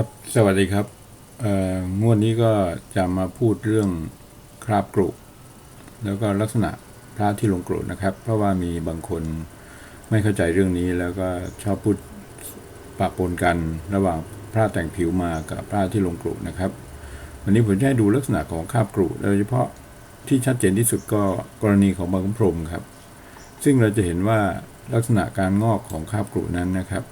ครับ สวัสดีครับงวดนี้ก็จะมาพูดเรื่องคราบกรุแล้วก็ลักษณะพระที่ลงกรุนะครับ เพราะว่ามีบางคนไม่เข้าใจเรื่องนี้แล้วก็ชอบพูดปะปนกันระหว่างพระแต่งผิวมากับพระที่ลงกรุนะครับ วันนี้ผมจะให้ดูลักษณะของคราบกรุโดยเฉพาะที่ชัดเจนที่สุดก็กรณีของบางขุนพรมครับ ซึ่งเราจะเห็นว่าลักษณะการงอกของคราบกรุนั้นนะครับ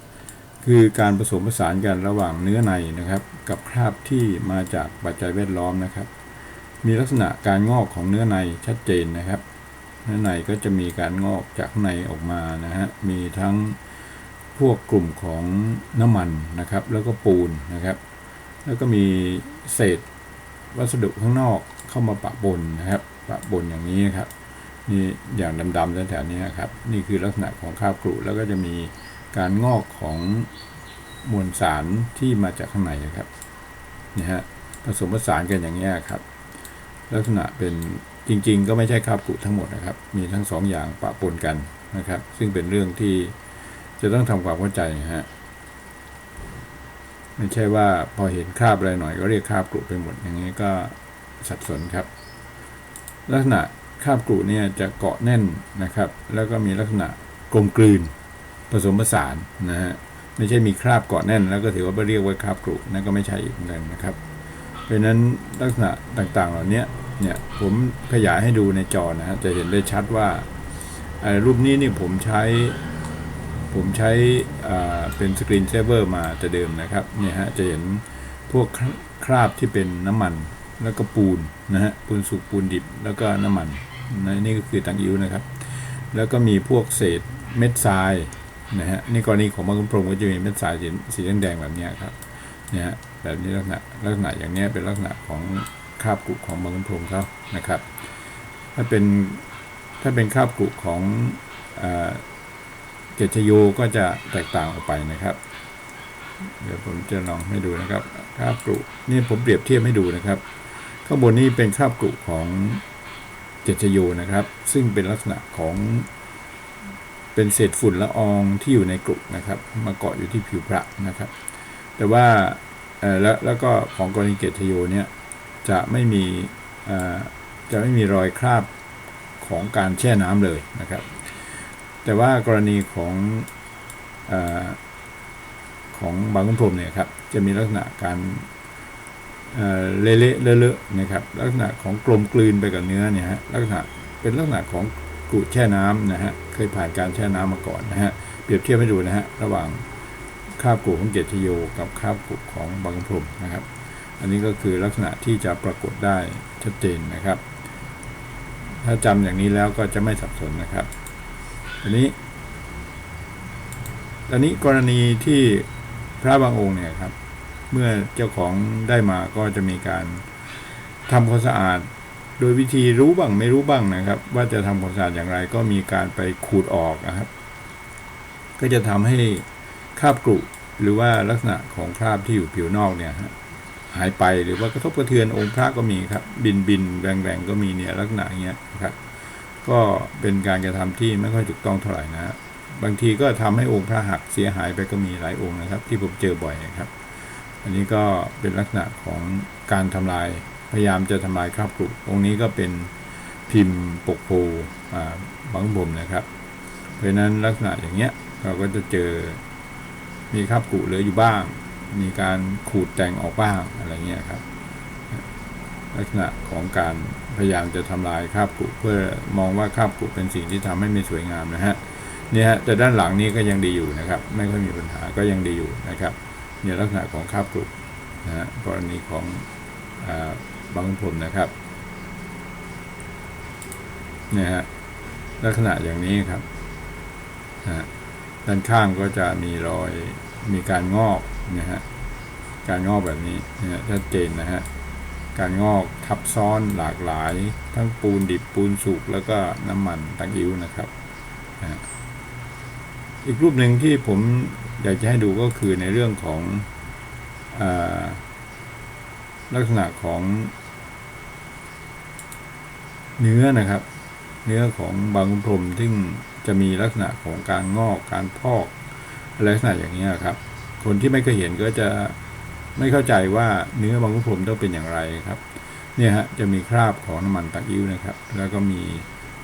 คือการผสมผสานกันระหว่างเนื้อในนะครับ กับคราบที่มาจากปัจจัยแวดล้อมนะครับ มีลักษณะการงอกของเนื้อในชัดเจนนะครับ เนื้อในก็จะมีการงอกจากในออกมานะฮะมีทั้งพวกกลุ่มของน้ำมันนะครับ แล้วก็ปูนนะครับ แล้วก็มีเศษวัสดุข้างนอกเข้ามาปะปนนะครับ ปะปนอย่างนี้นะครับนี่อย่างดำๆแถวๆนี้นครับ นี่คือลักษณะของคราบกรุแล้วก็จะมี การงอกของมวลสารที่มาจากข้างในครับนี่ฮะผสมผสานกันอย่างนี้ครับ ลักษณะเป็นจริง ๆ ก็ไม่ใช่คาบกุทั้งหมดนะครับ มีทั้งสองอย่างปะปนกันนะครับ ซึ่งเป็นเรื่องที่จะต้องทำความเข้าใจนะฮะไม่ใช่ว่าพอเห็นคาบอะไรหน่อยก็เรียกคาบกรุไปหมดอย่างนี้ก็สับสนครับ ลักษณะคาบกรุเนี่ยจะเกาะแน่นนะครับ แล้วก็มีลักษณะกลมกลืน สมผสานนะฮะไม่ใช่มีคราบเกาะแน่น แล้วก็ถือว่าเรียกว่าคราบกรุนั่นก็ไม่ใช่อีกเหมือนกันนะครับ เพราะนั้นลักษณะต่างๆ เหล่านี้เนี่ยผมขยายให้ดูในจอนะฮะจะเห็นได้ชัดว่าเอ่อรูปนี้นี่ผมใช้ผมใช้อ่าเป็นสกรีนเซเวอร์มาแต่เดิมนะครับเนี่ยฮะจะเห็นพวกครคราบที่เป็นน้ำมันแล้วก็ปูนนะฮะปูนสุกปูนดิบแล้วก็น้ำมันนะนี่ก็คือตังอิ้วนะครับ แล้วก็มีพวกเศษเม็ดทราย นะฮะนี่กรณีของบางคุพรหมก็จะมีเม็ดทรายสีสีแดงๆแบบนี้ครับเนี่ยฮะแบบนี้ลักษณะลักษณะอย่างนี้เป็นลักษณะของคาบกุของบางคุพรหมเขานะครับ ถ้าเป็นถ้าเป็นคาบกุของเกจโยก็จะแตกต่างออกไปนะครับ เดี๋ยวผมจะลองให้ดูนะครับคาบกุนี่ผมเปรียบเทียบให้ดูนะครับข้างบนนี้เป็นคาบกุของเจจโยนะครับ ซึ่งเป็นลักษณะของ เป็นเศษฝุ่นละอองที่อยู่ในกรุนะครับ มาเกาะอยู่ที่ผิวพระนะครับ แต่ว่าแล้วแล้วก็ของกรณีเกจโยเนี่ยจะไม่มีจะไม่มีรอยคราบของการแช่น้ำเลยนะครับ แต่ว่ากรณีของอของบางขุนพรมเนี่ยครับจะมีลักษณะการเอ่อเละๆเลอะๆนะครับ ลักษณะของกลมกลืนไปกับเนื้อเนี่ยฮะลักษณะเป็นลักษณะของ กุแช่น้ำนะฮะเคยผ่านการแช่น้ำมาก่อนนะฮะเปรียบเทียบให้ดูนะฮะระหว่างคาบกุของเกตโยกับคาบกุของบางพรมนะครับ อันนี้ก็คือลักษณะที่จะปรากฏได้ชัดเจนนะครับ ถ้าจำอย่างนี้แล้วก็จะไม่สับสนนะครับอันนี้ตอนนี้กรณีที่พระบางองค์เนี่ยครับ เมื่อเจ้าของได้มาก็จะมีการทำความสะอาด โดยวิธีรู้บ้างไม่รู้บ้างนะครับ ว่าจะทำความสะอาดอย่างไรก็มีการไปขูดออกนะครับ ก็จะทำให้คราบกรุหรือว่าลักษณะของคราบที่อยู่ผิวนอกเนี่ยฮะหายไปหรือว่ากระทบกระเทือนองค์พระก็มีครับ บินบินแรงแรงก็มีเนี่ยลักษณะอย่างเงี้ยนะครับ ก็เป็นการกระทำที่ไม่ค่อยถูกต้องเท่าไหร่นะ บางทีก็ทำให้องค์พระหักเสียหายไปก็มีหลายองค์นะครับ ที่ผมเจอบ่อยนะครับ อันนี้ก็เป็นลักษณะของการทำลาย พยายามจะทำลายคราบกรุองค์นี้ก็เป็นพิมพ์ปกโพบางบมนะครับ เพราะนั้นลักษณะอย่างเงี้ยเราก็จะเจอมีคราบกุเหลืออยู่บ้าง มีการขูดแต่งออกบ้างอะไรเงี้ยครับ ลักษณะของการพยายามจะทำลายคราบกุเพื่อมองว่าคราบกุเป็นสิ่งที่ทำให้ไม่สวยงามนะฮะเนี่ยฮะแต่ด้านหลังนี้ก็ยังดีอยู่นะครับ ไม่ค่อยมีปัญหาก็ยังดีอยู่นะครับเนี่ยลักษณะของคราบกุนะฮะกรณีของอ บางขุนพรหมนะครับเนี่ยฮะลักษณะอย่างนี้ครับฮะด้านข้างก็จะมีรอยมีการงอกนะฮะการงอกแบบนี้เนี่ยชัดเจนนะฮะการงอกทับซ้อนหลากหลาย ทั้งปูนดิบปูนสุกแล้วก็น้ำมันตังอิ้วนะครับนะอีกรูปหนึ่งที่ผมอยากจะให้ดูก็คือในเรื่องของอลักษณะของ เนื้อนะครับ เนื้อของบางขุนพรหมซึ่งจะมีลักษณะของการงอกการพอกลักษณะอย่างนี้ครับ คนที่ไม่เคยเห็นก็จะไม่เข้าใจว่าเนื้อบางขุนพรมต้องเป็นอย่างไรครับ เนี่ยฮะจะมีคราบของน้ำมันตะอิ้วนะครับ แล้วก็มี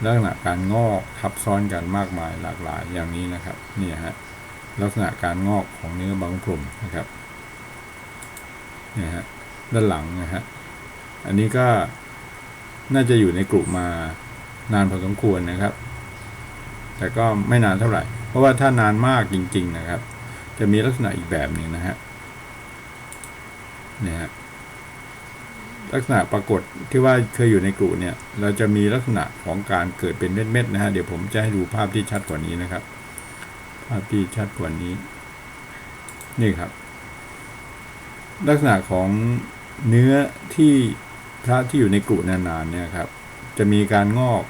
ลักษณะการงอกทับซ้อนกันมากมายหลากหลายอย่างนี้นะครับเนี่ยฮะลักษณะการงอกของเนื้อบางขุนพรมนะครับเนี่ยฮะด้านหลังนะฮะอันนี้ก็ น่าจะอยู่ในกลุ่มมานานพอสมควรนะครับ แต่ก็ไม่นานเท่าไหร่ เพราะว่าถ้านานมากจริง ๆ นะครับ จะมีลักษณะอีกแบบหนึ่งนะฮะเนี่ยฮะลักษณะปรากฏที่ว่าเคยอยู่ในกลุ่มเนี่ย เราจะมีลักษณะของการเกิดเป็นเม็ดๆนะฮะเดี๋ยวผมจะให้ดูภาพที่ชัดกว่านี้นะครับ ภาพที่ชัดกว่านี้ นี่ครับ ลักษณะของเนื้อที่ พระที่อยู่ในกลุ่มนานๆเนี่ยครับ จะมีการงอก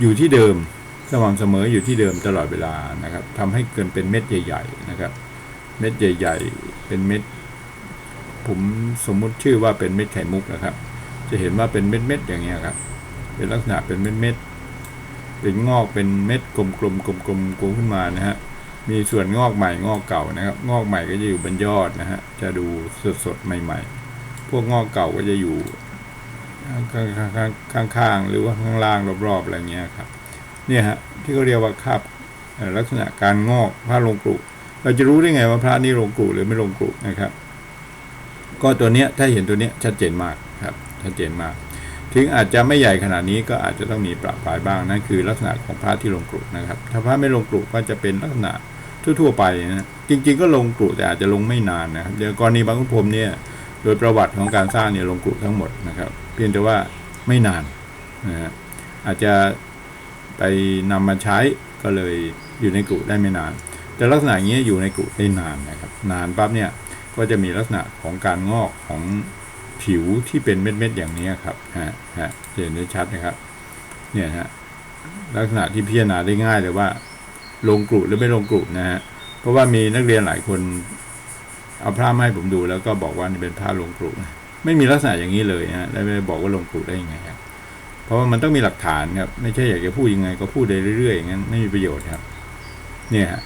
อยู่ที่เดิมสม่ำเสมออยู่ที่เดิมตลอดเวลานะครับทำให้เกินเป็นเม็ดใหญ่ ๆ นะครับ เม็ดใหญ่ ๆ เป็นเม็ด ผมสมมุติชื่อว่าเป็นเม็ดไข่มุกนะครับ จะเห็นว่าเป็นเม็ดๆอย่างเงี้ยครับ เป็นลักษณะเป็นเม็ดๆเป็นงอกเป็นเม็ดกลมๆกลมๆกลมๆขึ้นมานะฮะมีส่วนงอกใหม่งอกเก่านะครับ งอกใหม่ก็จะอยู่บนยอดนะฮะจะดูสดๆใหม่ ๆ พวกงอกเก่าก็จะอยู่ข้างๆหรือว่าข้างล่างรอบๆอะไรเงี้ยครับ เนี่ยฮะที่เขาเรียกว่าคาบลักษณะการงอกพระลงกรุเราจะรู้ได้ไงว่าพระนี่ลงกรุหรือไม่ลงกรุนะครับ ก็ตัวเนี้ยถ้าเห็นตัวเนี้ยชัดเจนมากครับชัดเจนมาก ถึงอาจจะไม่ใหญ่ขนาดนี้ก็อาจจะต้องมีปรับปลายบ้างนั่นคือลักษณะของพระที่ลงกรุนะครับ ถ้าพระไม่ลงกรุก็จะเป็นลักษณะทั่วๆไปนะจริง ๆ ก็ลงกรุแต่อาจจะลงไม่นานนะครับเดี๋ยวกรณีบางขุนพรมเนี่ย โดยประวัติของการสร้างเนี่ยลงกรุทั้งหมดนะครับ เพียงแต่ว่าไม่นานนะฮะอาจจะไปนำมาใช้ก็เลยอยู่ในกลุ่ได้ไม่นาน แต่ลักษณะอย่างนี้อยู่ในกลุ่ได้นานนะครับ นานปั๊บเนี่ยก็จะมีลักษณะของการงอกของผิวที่เป็นเม็ดๆอย่างนี้ครับฮะฮะเห็นได้ชัดนะครับ เนี่ยฮะลักษณะที่พิจารณาได้ง่ายเลยว่า ลงกลุ่หรือไม่ลงกลุ่นะฮะเพราะว่ามีนักเรียนหลายคน เอาผ้ามาให้ผมดูแล้วก็บอกว่านี่เป็นผ้าลงกลุ่ไม่มีลักษณะอย่างนี้เลยฮะแล้วไปบอกว่าลงกลุ่ได้ยังไงครับ เพราะว่ามันต้องมีหลักฐานครับ ไม่ใช่อยากจะพูดยังไง ก็พูดได้เรื่อยๆอย่างนั้นไม่มีประโยชน์ครับ เนี่ยฮะ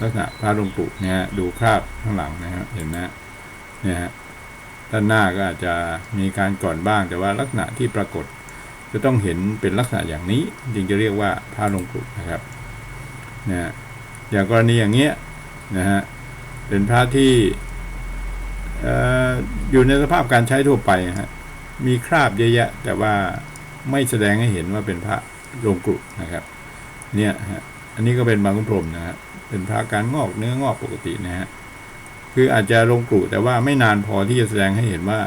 ลักษณะพระลงปลุกเนี่ยฮะดูคราบข้างหลังนะครับเห็นไหมฮะเนี่ยฮะด้านหน้าก็อาจจะมีการก่อนบ้างแต่ว่าลักษณะที่ปรากฏ จะต้องเห็นเป็นลักษณะอย่างนี้จึงจะเรียกว่าพระลงปลุนะครับเนี่ยฮะอย่างกรณีอย่างเงี้ยนะฮะเป็นพระที่ อยู่ในสภาพการใช้ทั่วไปฮะมีคราบเยอะแยะ แต่ว่าไม่แสดงให้เห็นว่าเป็นพระลงกรุนะครับ เนี่ยฮะอันนี้ก็เป็นบางขุนพรมนะฮะเป็นพระการงอกเนื้องอกปกตินะฮะคืออาจจะลงกรุแต่ว่าไม่นานพอที่จะแสดงให้เห็นว่า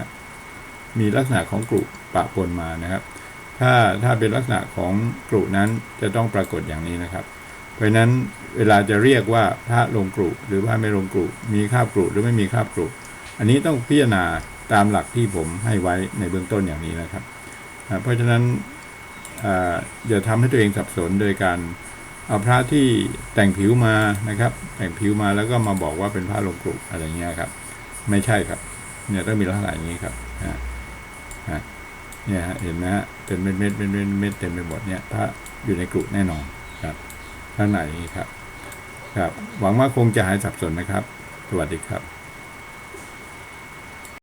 มีลักษณะของกรุปะปนมานะครับ ถ้าถ้าเป็นลักษณะของกรุนั้นจะต้องปรากฏอย่างนี้นะครับ เพราะฉะนั้นเวลาจะเรียกว่าพระลงกรุหรือพระไม่ลงกรุมีคราบกรุหรือไม่มีคราบกรุ อันนี้ต้องพิจารณาตามหลักที่ผมให้ไว้ในเบื้องต้นอย่างนี้นะครับ เพราะฉะนั้นอย่าทำให้ตัวเองสับสนโดยการเอาพระที่แต่งผิวมานะครับ แต่งผิวมาแล้วก็มาบอกว่าเป็นพระลงกรุอะไรเงี้ยครับ ไม่ใช่ครับ เนี่ยต้องมีลักษณะอย่างนี้ครับเนี่ยฮะเห็นไหมฮะเป็นเม็ดเม็ดเป็นเม็ดเม็ดเต็มไปหมดเนี่ยพระอยู่ในกรุแน่นอนครับข้างในครับ ครับ หวังว่าคงจะหายสับสนนะครับ สวัสดีครับ